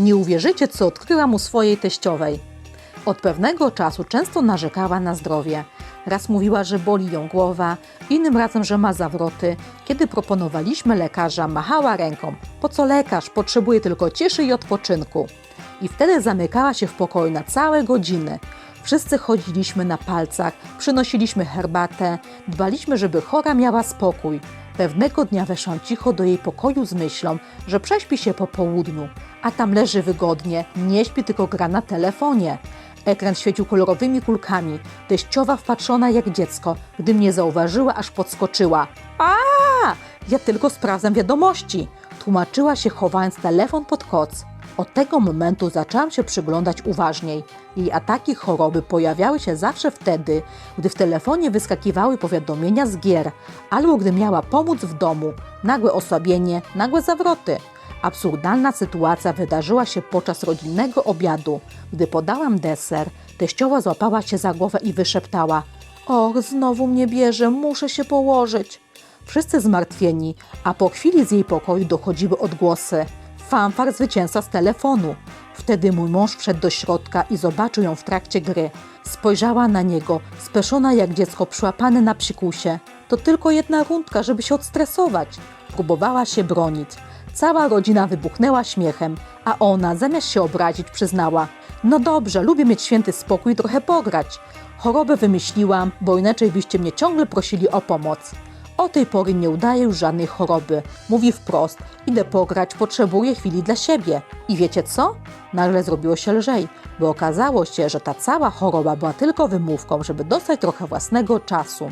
Nie uwierzycie, co odkryłam u swojej teściowej. Od pewnego czasu często narzekała na zdrowie. Raz mówiła, że boli ją głowa, innym razem, że ma zawroty. Kiedy proponowaliśmy lekarza, machała ręką. Po co lekarz? Potrzebuje tylko ciszy i odpoczynku. I wtedy zamykała się w pokoju na całe godziny. Wszyscy chodziliśmy na palcach, przynosiliśmy herbatę, dbaliśmy, żeby chora miała spokój. Pewnego dnia weszłam cicho do jej pokoju z myślą, że prześpi się po południu, a tam leży wygodnie, nie śpi, tylko gra na telefonie. Ekran świecił kolorowymi kulkami. Teściowa wpatrzona jak dziecko. Gdy mnie zauważyła, aż podskoczyła. A! Ja tylko sprawdzam wiadomości. Tłumaczyła się, chowając telefon pod koc. Od tego momentu zaczęłam się przyglądać uważniej. Jej ataki choroby pojawiały się zawsze wtedy, gdy w telefonie wyskakiwały powiadomienia z gier, albo gdy miała pomóc w domu. Nagłe osłabienie, nagłe zawroty. Absurdalna sytuacja wydarzyła się podczas rodzinnego obiadu. Gdy podałam deser, teściowa złapała się za głowę i wyszeptała: Och, znowu mnie bierze, muszę się położyć. Wszyscy zmartwieni, a po chwili z jej pokoju dochodziły odgłosy. Fanfar zwycięzca z telefonu. Wtedy mój mąż wszedł do środka i zobaczył ją w trakcie gry. Spojrzała na niego, speszona jak dziecko przyłapane na psikusie. To tylko jedna rundka, żeby się odstresować. Próbowała się bronić. Cała rodzina wybuchnęła śmiechem, a ona, zamiast się obrazić, przyznała: No dobrze, lubię mieć święty spokój i trochę pograć. Chorobę wymyśliłam, bo inaczej byście mnie ciągle prosili o pomoc. O tej pory nie udaje już żadnej choroby. Mówi wprost: Idę pograć, potrzebuję chwili dla siebie. I wiecie co? Nagle zrobiło się lżej, bo okazało się, że ta cała choroba była tylko wymówką, żeby dostać trochę własnego czasu.